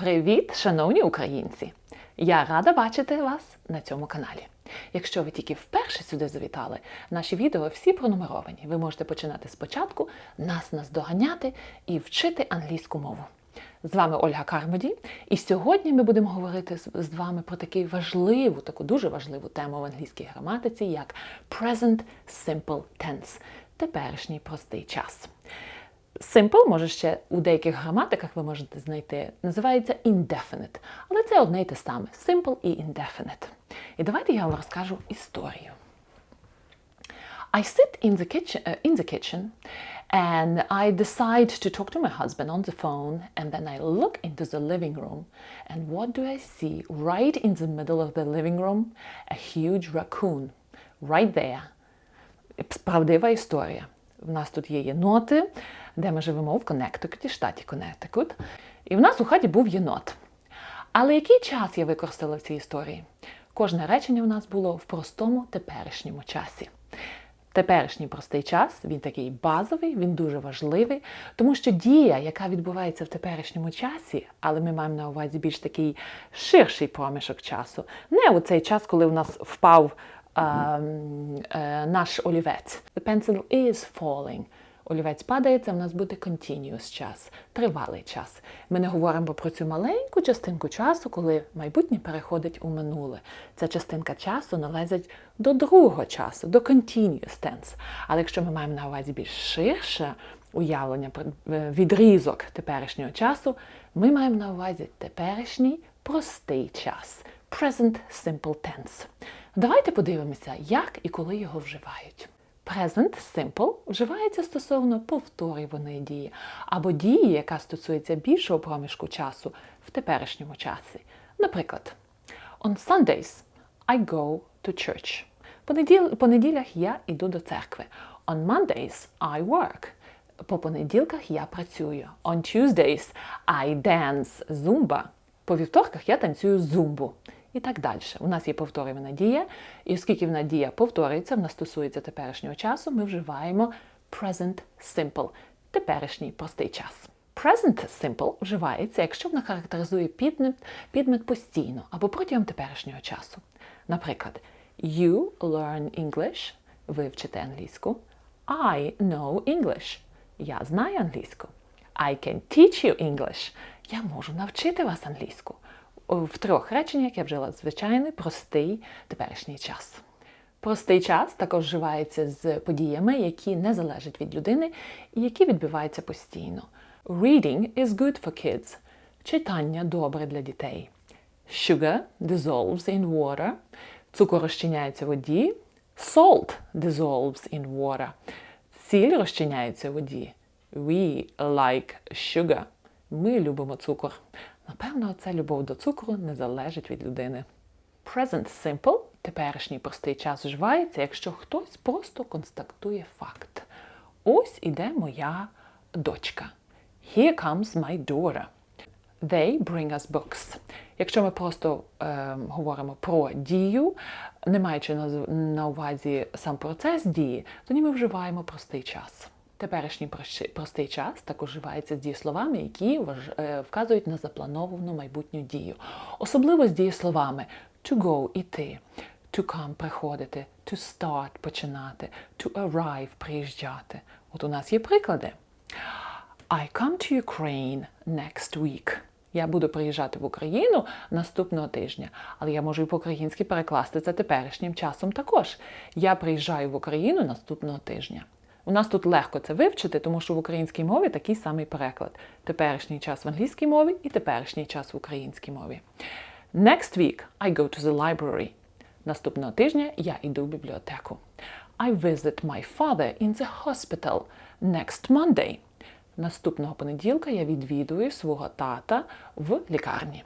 Привіт, шановні українці! Я рада бачити вас на цьому каналі. Якщо ви тільки вперше сюди завітали, наші відео всі пронумеровані. Ви можете починати спочатку, нас наздоганяти і вчити англійську мову. З вами Ольга Кармоді, і сьогодні ми будемо говорити з вами про таку важливу, таку дуже важливу тему в англійській граматиці, як Present Simple Tense теперішній простий час. Simple, може ще у деяких граматиках ви можете знайти, називається indefinite, але це одне й те саме simple і indefinite. І давайте я вам розкажу історію. I sit in the kitchen, uh, in the kitchen and I decide to talk to my husband on the phone and then I look into the living room and what do I see right in the middle of the living room? A huge raccoon right there. Правдива історія. У нас тут є єноти, Де ми живемо в Коннектикуті, штаті Коннектикут. І в нас у хаті був єнот. Але який час я використала в цій історії? Кожне речення в нас було в простому теперішньому часі. Теперішній простий час, він такий базовий, він дуже важливий, тому що дія, яка відбувається в теперішньому часі, але ми маємо на увазі більш такий ширший проміжок часу, не у цей час, коли у нас впав е, е, наш олівець. The pencil is falling. Олівець падається, в нас буде continuous час, тривалий час. Ми не говоримо про цю маленьку частинку часу, коли майбутнє переходить у минуле. Ця частинка часу належить до другого часу, до continuous tense. Але якщо ми маємо на увазі більш ширше уявлення, відрізок теперішнього часу, ми маємо на увазі теперішній простий час. Present simple tense. Давайте подивимося, як і коли його вживають. Present simple вживається стосовно повторюваної дії або дії, яка стосується більшого проміжку часу в теперішньому часі. Наприклад, on Sundays I go to church. По понеділях я йду до церкви. On Mondays I work. По понеділках я працюю. On Tuesdays I dance Zumba. По вівторках я танцюю зумбу. І так далі. У нас є повторювана дія, і оскільки вона дія повторюється, вона стосується теперішнього часу, ми вживаємо present simple теперішній простий час. Present simple вживається, якщо вона характеризує підмет, підмет постійно або протягом теперішнього часу. Наприклад, you learn English, ви вчите англійську. I know English. Я знаю англійську. I can teach you English. Я можу навчити вас англійську в трьох реченнях я вжила звичайний простий теперішній час. Простий час також вживається з подіями, які не залежать від людини і які відбуваються постійно. Reading is good for kids. Читання добре для дітей. Sugar dissolves in water. Цукор розчиняється в воді. Salt dissolves in water. Сіль розчиняється в воді. We like sugar. Ми любимо цукор. Напевно, ця любов до цукру не залежить від людини. Present simple теперішній простий час вживається, якщо хтось просто констатує факт. Ось іде моя дочка. Here comes my daughter. They bring us books. Якщо ми просто е, говоримо про дію, не маючи на, на увазі сам процес дії, тоді ми вживаємо простий час. Теперішній простий час також вживається з дієсловами, які вказують на заплановану майбутню дію. Особливо з дієсловами to go іти, to come приходити, to start починати, to arrive приїжджати. От у нас є приклади. I come to Ukraine next week. Я буду приїжджати в Україну наступного тижня, але я можу і по-українськи перекласти це теперішнім часом також. Я приїжджаю в Україну наступного тижня. У нас тут легко це вивчити, тому що в українській мові такий самий переклад. Теперішній час в англійській мові і теперішній час в українській мові. Next week I go to the library. Наступного тижня я йду в бібліотеку. I visit my father in the hospital next Monday. Наступного понеділка я відвідую свого тата в лікарні.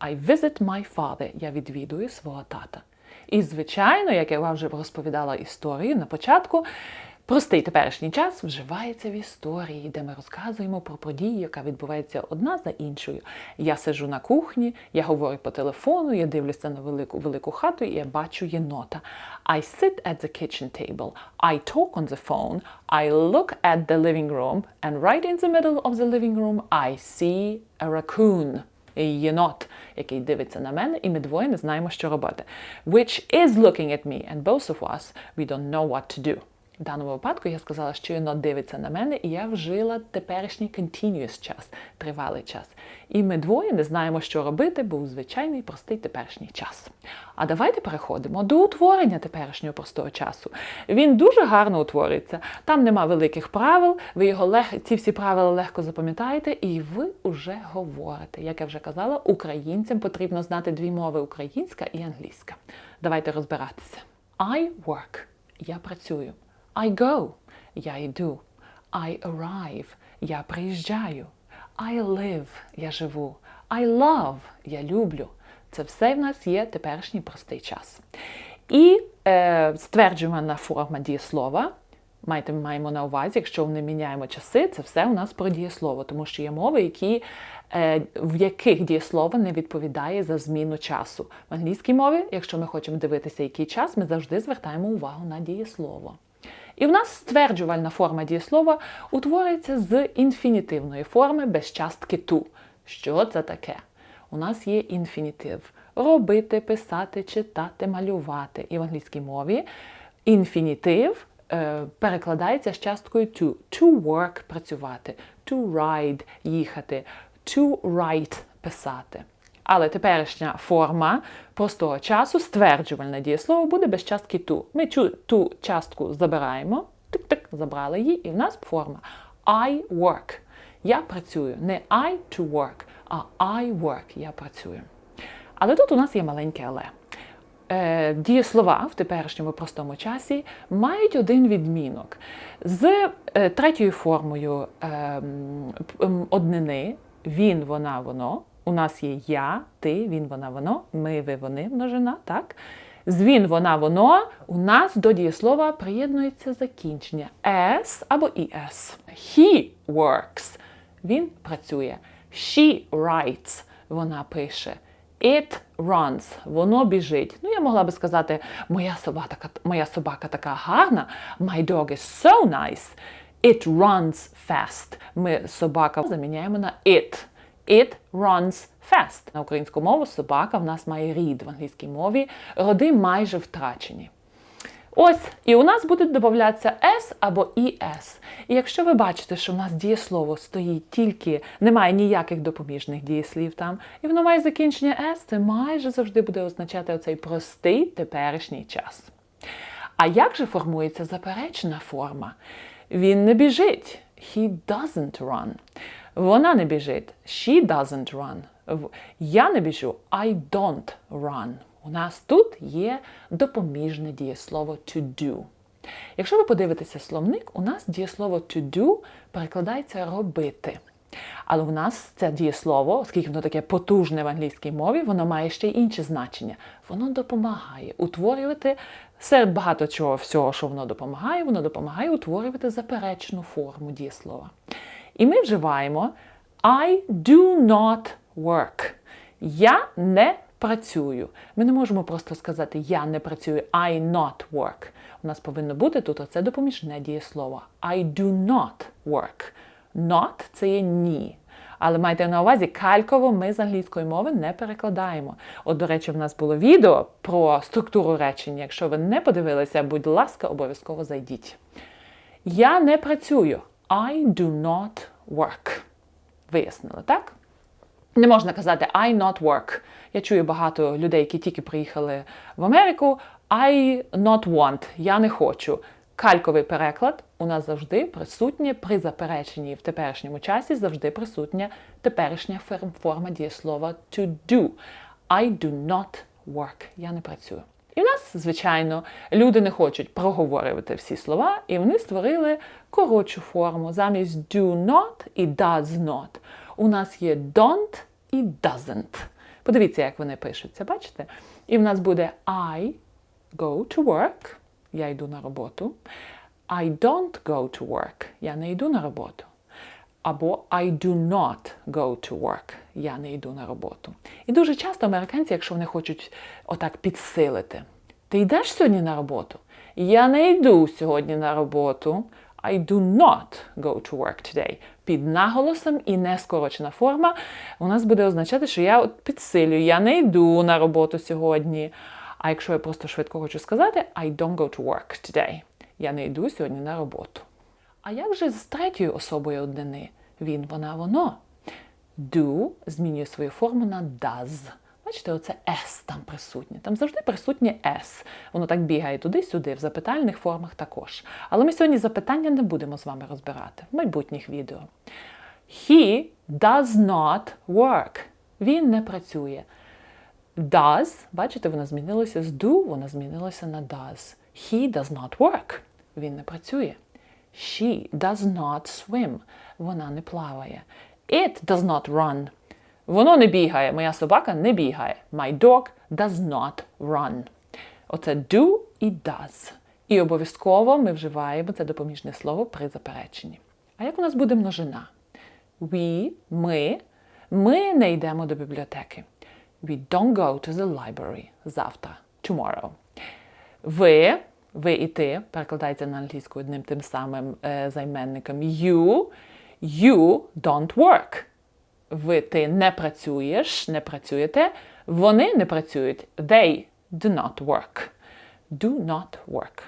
I visit my father. Я відвідую свого тата. І, звичайно, як я вам вже розповідала історію на початку, Простий теперішній час вживається в історії, де ми розказуємо про подію, яка відбувається одна за іншою. Я сиджу на кухні, я говорю по телефону, я дивлюся на велику велику хату і я бачу єнота. I sit at the kitchen table. I talk on the phone. I look at the living room. And right in the middle of the living room I see a raccoon. єнот, який дивиться на мене, і ми двоє не знаємо, що робити. Which is looking at me, and both of us, we don't know what to do. В даному випадку я сказала, що єнот дивиться на мене, і я вжила теперішній continuous час, тривалий час. І ми двоє не знаємо, що робити, був звичайний простий теперішній час. А давайте переходимо до утворення теперішнього простого часу. Він дуже гарно утворюється. Там нема великих правил, ви його лег... ці всі правила легко запам'ятаєте, і ви вже говорите. Як я вже казала, українцям потрібно знати дві мови українська і англійська. Давайте розбиратися. I work. Я працюю. I go. Я йду. I arrive. Я приїжджаю. I live. Я живу. I love. Я люблю. Це все в нас є теперішній простий час. І е, стверджувана форма дієслова. Майте, маємо на увазі, якщо ми міняємо часи, це все у нас про дієслово, тому що є мови, які, е, в яких дієслово не відповідає за зміну часу. В англійській мові, якщо ми хочемо дивитися, який час, ми завжди звертаємо увагу на дієслово. І в нас стверджувальна форма дієслова утворюється з інфінітивної форми без частки ту. Що це таке? У нас є інфінітив робити, писати, читати, малювати. І в англійській мові інфінітив е, перекладається з часткою to. To work працювати, to ride їхати, to write писати. Але теперішня форма простого часу, стверджувальне дієслово, буде без частки ту. Ми ту частку забираємо, тик-тик, забрали її, і в нас форма I work. Я працюю. Не I to work, а I work. Я працюю. Але тут у нас є маленьке але. Е, Дієслова в теперішньому простому часі мають один відмінок. З е, третьою формою е, однини він, вона, воно. У нас є я, ти, він, вона, воно, ми, ви, вони, множина, так? З він, вона, воно у нас до дієслова приєднується закінчення s або es. He works. Він працює. She writes. Вона пише. It runs. Воно біжить. Ну, я могла би сказати, моя собака, моя собака така гарна. My dog is so nice. It runs fast. Ми собака заміняємо на it. It runs fast. На українську мову собака в нас має рід в англійській мові. Роди майже втрачені. Ось, і у нас будуть додатися S або ES. І якщо ви бачите, що в нас дієслово стоїть тільки, немає ніяких допоміжних дієслів там, і воно має закінчення S, це майже завжди буде означати оцей простий теперішній час. А як же формується заперечена форма? Він не біжить. He doesn't run. Вона не біжить. She doesn't run. Я не біжу. I don't run. У нас тут є допоміжне дієслово to do. Якщо ви подивитеся словник, у нас дієслово to do перекладається робити. Але у нас це дієслово, оскільки воно таке потужне в англійській мові, воно має ще й інше значення. Воно допомагає утворювати серед багато чого всього, що воно допомагає, воно допомагає утворювати заперечну форму дієслова. І ми вживаємо I do not work. Я не працюю. Ми не можемо просто сказати Я не працюю, I not work. У нас повинно бути тут оце допоміжне дієслово. I do not work. Not це є ні. Але майте на увазі, кальково ми з англійської мови не перекладаємо. От, до речі, в нас було відео про структуру речення. Якщо ви не подивилися, будь ласка, обов'язково зайдіть. Я не працюю. I do not work. Вияснили, так? Не можна казати I not work. Я чую багато людей, які тільки приїхали в Америку. I not want. Я не хочу. Кальковий переклад у нас завжди присутнє при запереченні в теперішньому часі завжди присутня теперішня форма дієслова to do. I do not work. Я не працюю. І в нас, звичайно, люди не хочуть проговорювати всі слова, і вони створили коротшу форму. Замість do not і does not. У нас є don't і doesn't. Подивіться, як вони пишуться, бачите? І в нас буде I go to work. Я йду на роботу. I don't go to work. Я не йду на роботу. Або I do not go to work. Я не йду на роботу. І дуже часто американці, якщо вони хочуть отак підсилити, ти йдеш сьогодні на роботу? Я не йду сьогодні на роботу. I do not go to work today. під наголосом і не скорочена форма у нас буде означати, що я от підсилюю, я не йду на роботу сьогодні. А якщо я просто швидко хочу сказати I don't go to work today. Я не йду сьогодні на роботу. А як же з третьою особою однини? Він, вона, воно. Do змінює свою форму на does. Бачите, оце S там присутнє. Там завжди присутнє S. Воно так бігає туди-сюди, в запитальних формах також. Але ми сьогодні запитання не будемо з вами розбирати в майбутніх відео. He does not work. Він не працює. Does, бачите, вона змінилася з do, вона змінилася на does. He does not work. Він не працює. She does not swim. Вона не плаває. It does not run. Воно не бігає. Моя собака не бігає. My dog does not run. Оце do і does. І обов'язково ми вживаємо це допоміжне слово при запереченні. А як у нас буде множина? We, ми, ми не йдемо до бібліотеки. We don't go to the library. Завтра. Tomorrow. Ви, ви і ти перекладається на англійську одним тим самим е, займенником you. You don't work. Ви ти не працюєш, не працюєте. Вони не працюють. They do not work. Do not work.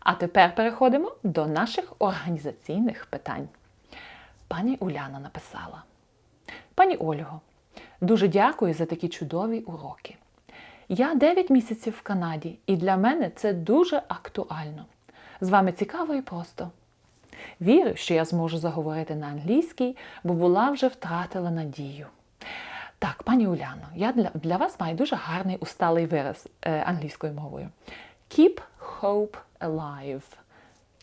А тепер переходимо до наших організаційних питань. Пані Уляна написала: Пані Ольго, дуже дякую за такі чудові уроки. Я 9 місяців в Канаді, і для мене це дуже актуально. З вами цікаво і просто. Вірю, що я зможу заговорити на англійській, бо була вже втратила надію. Так, пані Уляно, я для, для вас маю дуже гарний усталий вираз е, англійською мовою. Keep hope alive.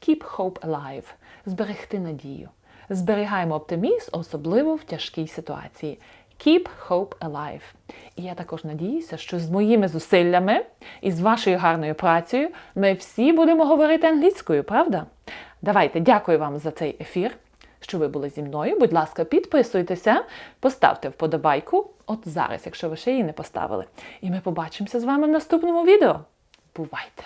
Keep hope alive. Зберегти надію. Зберігаємо оптимізм, особливо в тяжкій ситуації. Keep hope alive. І я також надіюся, що з моїми зусиллями і з вашою гарною працею ми всі будемо говорити англійською, правда? Давайте, дякую вам за цей ефір, що ви були зі мною. Будь ласка, підписуйтеся, поставте вподобайку от зараз, якщо ви ще її не поставили. І ми побачимося з вами в наступному відео. Бувайте!